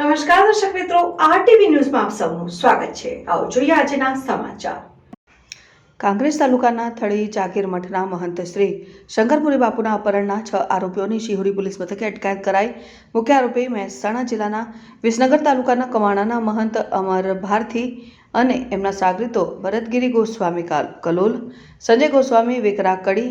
નમસ્કાર દર્શક મિત્રો, આરટીવી ન્યૂઝમાં આપ સૌનું સ્વાગત છે. આવો જોઈએ આજના સમાચાર. કાંગ્રેસ તાલુકાના થળી જાગીર મઠના મહંત શ્રી શંકરપુરી બાપુના અપહરણના છ આરોપીઓની શિહોરી પોલીસ મથકે અટકાયત કરાઈ. મુખ્ય આરોપી મહેસાણા જિલ્લાના વિસનગર તાલુકાના કવાણાના મહંત અમર ભારથી અને એમના સાગરીતો ભરતગીરી ગોસ્વામી કલોલ, સંજય ગોસ્વામી, વેકરા કડી,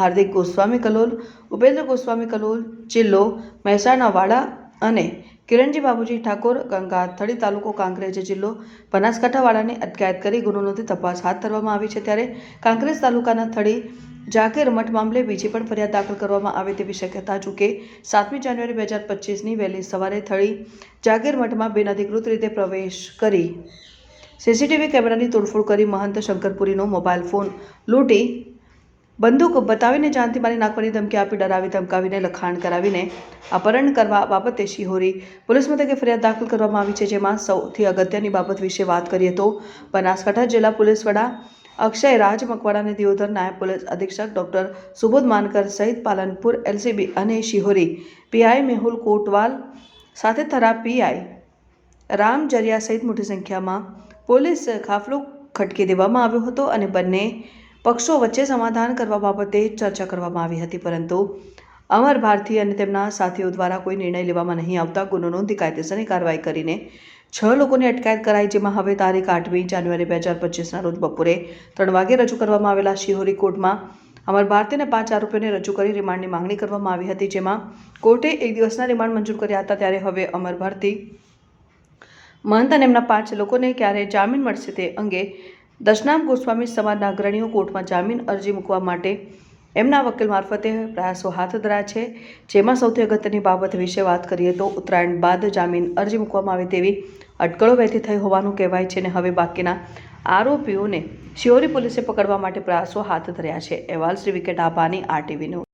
હાર્દિક ગોસ્વામી કલોલ, ઉપેન્દ્ર ગોસ્વામી કલોલ જિલ્લો મહેસાણા વાડા અને કિરણજી બાબુજી ઠાકોર ગંગા થડી તાલુકો કાંકરેજ જિલ્લો બનાસકાંઠાવાળાની અટકાયત કરી ગુનો નોંધી તપાસ હાથ ધરવામાં આવી છે ત્યારે કાંકરેજ તાલુકાના થડી જાકેર મઠ મામલે બીજી પણ ફરિયાદ દાખલ કરવામાં આવે તેવી શક્યતા ચૂકે. સાતમી જાન્યુઆરી બે હજાર પચીસની વહેલી સવારે થળી જાગીર મઠમાં બિનઅધિકૃત રીતે પ્રવેશ કરી. સીસીટીવી કેમેરાની તોડફોડ કરી મહંત શંકરપુરીનો મોબાઈલ ફોન લૂંટી બંદૂક બતાવીને જાનથી મારી નાખવાની ધમકી આપી, ડરાવી, ધમકાવીને, લખાણ કરાવીને અપહરણ કરવા બાબતે શિહોરી પોલીસ મથકે ફરિયાદ દાખલ કરવામાં આવી છે, જેમાં સૌથી અગત્યની બાબત વિશે વાત કરીએ તો બનાસકાંઠા જિલ્લા પોલીસ વડા અક્ષય રાજ મકવાડા અને દિયોદર નાયબ પોલીસ અધિક્ષક ડોક્ટર સુબોધ માનકર સહિત પાલનપુર, એલસીબી અને શિહોરી પીઆઈ મેહુલ કોટવાલ સાથે થરા પીઆઈ રામ જરિયા સહિત મોટી સંખ્યામાં પોલીસ કાફલો ખટકી દેવામાં આવ્યો હતો અને બંને પક્ષો વચ્ચે સમાધાન કરવા બાબતે ચર્ચા કરવામાં આવી હતી, પરંતુ અમર ભારતી અને તેમના સાથીઓ દ્વારા કોઈ નિર્ણય લેવામાં નહીં આવતા ગુનો નોંધી કાયદેસરની કાર્યવાહી કરીને છ લોકોની અટકાયત કરાઈ, જેમાં હવે તારીખ આઠમી જાન્યુઆરી બે હજાર પચીસના રોજ બપોરે ત્રણ વાગે રજૂ કરવામાં આવેલા શિહોરી કોર્ટમાં અમર ભારતીને પાંચ આરોપીઓને રજૂ કરી રિમાન્ડની માંગણી કરવામાં આવી હતી, જેમાં કોર્ટે એક દિવસના રિમાન્ડ મંજૂર કર્યા હતા, ત્યારે હવે અમર ભારતી મહંત અને એમના પાંચ લોકોને ક્યારે જામીન મળશે તે અંગે દશનામ ગોસ્વામી સમાજના અગ્રણીઓ કોર્ટમાં જામીન અરજી મૂકવા માટે એમના વકીલ મારફતે પ્રયાસો હાથ ધરાયા છે. જેમાં સૌથી અગત્યની બાબત વિશે વાત કરીએ તો ઉત્તરાયણ બાદ જામીન અરજી મૂકવામાં આવે તેવી અટકળો વહેતી થઈ હોવાનું કહેવાય છે અને હવે બાકીના આરોપીઓને શિયોરી પોલીસે પકડવા માટે પ્રયાસો હાથ ધર્યા છે. અહેવાલ શ્રી વિકેટ આભાની આરટીવીનો